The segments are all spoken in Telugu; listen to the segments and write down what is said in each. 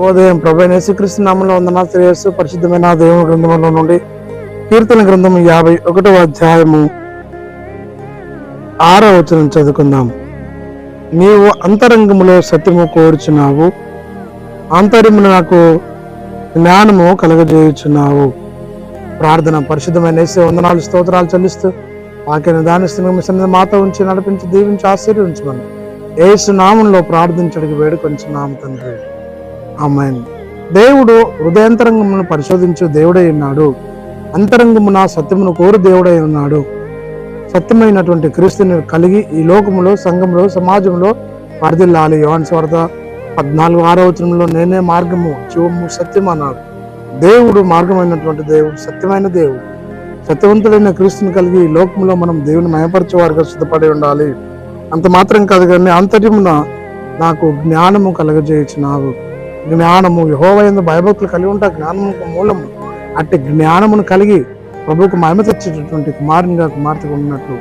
శుభోదయం. ప్రభు యేసుక్రీస్తు నామంలో వందన శ్రేయస్సు పరిశుద్ధమైన దేవుని గ్రంథంలో నుండి కీర్తన గ్రంథం యాభై ఒకటవ అధ్యాయము ఆరో వచనం చదువుకుందాం. నీవు అంతరంగములో సత్యము కోరుచున్నావు ఆంతర్యమును నాకు జ్ఞానము కలగజేయుచున్నావు. ప్రార్థన పరిశుద్ధమైన వేసే వందనాలు స్తోత్రాలు చెల్లిస్తూ వాక్యాన్ని దానిస్తున్న మీ సన్నిధి మాతో ఉంచి నడిపించి దీవించి ఆశీర్వించమని ఏసు నామంలో ప్రార్థించడానికి వేడుకొంచున్నాము తండ్రి. అమ్మాయి దేవుడు హృదయాంతరంగమును పరిశోధించు దేవుడై ఉన్నాడు. అంతరంగమున సత్యమును కోరు దేవుడై ఉన్నాడు. సత్యమైనటువంటి క్రీస్తుని కలిగి ఈ లోకములో సంఘంలో సమాజంలో వరదిల్లాలి యోన్ స్వార్థ పద్నాలుగు ఆరో వచనంలో నేనే మార్గము జీవము సత్యం అన్నాడు దేవుడు మార్గమైనటువంటి దేవుడు సత్యమైన దేవుడు. సత్యవంతుడైన క్రీస్తుని కలిగి ఈ లోకంలో మనం దేవుని మయపరచేవారుగా సిద్ధపడి ఉండాలి. అంత మాత్రం కాదు కానీ అంతర్యమున నాకు జ్ఞానము కలగజేయుచున్నావు. జ్ఞానము. యహోవయందు భయభక్తులు కలిగి ఉంటా. జ్ఞానము మూలము. అట్టి జ్ఞానమును కలిగి ప్రభువుకు మహిమ తెచ్చేటటువంటి కుమారునిగా కుమార్తెగా ఉన్నట్లు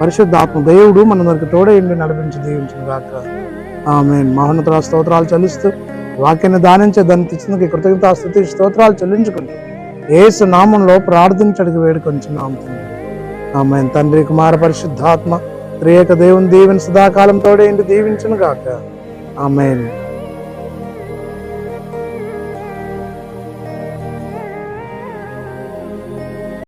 పరిశుద్ధ ఆత్మ దేవుడు మనందరికి తోడైండి నడిపించి దీవించిన గాక ఆమె మహోన్నత స్తోత్రాలు చెల్లిస్తూ వాక్యాన్ని దానించే దాన్ని తెచ్చినందుకు కృతజ్ఞత స్థుతి స్తోత్రాలు చెల్లించుకుని ఏసు నామంలో ప్రార్థించడికి వేడుకొంచున్నాం ఆమె తండ్రి కుమార పరిశుద్ధాత్మ త్రియేక దేవుని దీవెని సదాకాలం తోడేంటి దీవించను గాక ఆమె